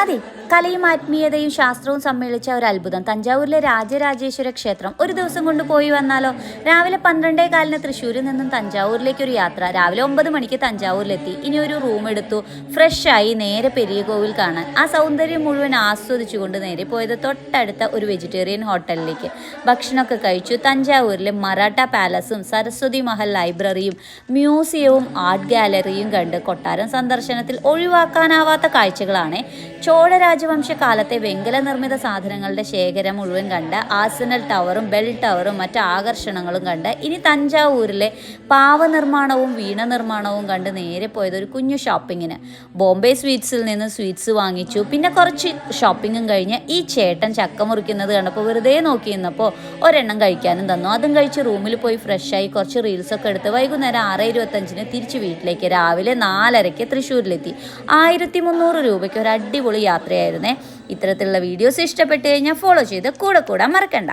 അതെ കലയും ആത്മീയതയും ശാസ്ത്രവും സമ്മേളിച്ച ഒരു അത്ഭുതം. തഞ്ചാവൂരിലെ രാജരാജേശ്വര ക്ഷേത്രം ഒരു ദിവസം കൊണ്ട് പോയി വന്നാലോ? രാവിലെ പന്ത്രണ്ടേ കാലിന് തൃശ്ശൂരിൽ നിന്നും തഞ്ചാവൂരിലേക്ക് ഒരു യാത്ര. രാവിലെ ഒമ്പത് മണിക്ക് തഞ്ചാവൂരിലെത്തി. ഇനി ഒരു റൂം എടുത്തു. ഫ്രഷ് ആയി നേരെ പെരിയ കോവിൽ കാണാൻ. ആ സൗന്ദര്യം മുഴുവൻ ആസ്വദിച്ചുകൊണ്ട് നേരെ പോയത് തൊട്ടടുത്ത ഒരു വെജിറ്റേറിയൻ ഹോട്ടലിലേക്ക് ഭക്ഷണമൊക്കെ കഴിച്ചു. തഞ്ചാവൂരിലെ മറാഠ പാലസും സരസ്വതി മഹൽ ലൈബ്രറിയും മ്യൂസിയവും ആർട്ട് ഗാലറിയും കണ്ട് കൊട്ടാരം സന്ദർശനത്തിൽ ഒഴിവാക്കാനാവാത്ത കാഴ്ചകളാണ് ചോഴ രാജവംശ കാലത്തെ വെങ്കല നിർമ്മിത സാധനങ്ങളുടെ ശേഖരം മുഴുവൻ കണ്ട് ആസനൽ ടവറും ബെൽ ടവറും മറ്റ് ആകർഷണങ്ങളും കണ്ട് ഇനി തഞ്ചാവൂരിലെ പാവ നിർമ്മാണവും വീണ നിർമ്മാണവും കണ്ട് നേരെ പോയത് ഒരു കുഞ്ഞു ഷോപ്പിങ്ങിന്. ബോംബെ സ്വീറ്റ്സിൽ നിന്ന് സ്വീറ്റ്സ് വാങ്ങിച്ചു. പിന്നെ കുറച്ച് ഷോപ്പിങ്ങും കഴിഞ്ഞ് ഈ ചേട്ടൻ ചക്ക മുറിക്കുന്നത് കണ്ടപ്പോൾ വെറുതെ നോക്കി നിന്നപ്പോൾ ഒരെണ്ണം കഴിക്കാനും തന്നു. അതും കഴിച്ച് റൂമിൽ പോയി ഫ്രഷായി കുറച്ച് റീൽസൊക്കെ എടുത്ത് വൈകുന്നേരം ആറ് ഇരുപത്തഞ്ചിന് തിരിച്ച് വീട്ടിലേക്ക് രാവിലെ നാലരയ്ക്ക് തൃശ്ശൂരിലെത്തി. ആയിരത്തി മുന്നൂറ് രൂപയ്ക്ക് ഒരു അടിപൊളി യാത്രയായിരുന്നേ. ഇത്തരത്തിലുള്ള വീഡിയോസ് ഇഷ്ടപ്പെട്ട് കഴിഞ്ഞാൽ ഫോളോ ചെയ്ത് കൂടെ കൂടാൻ മറക്കണ്ട.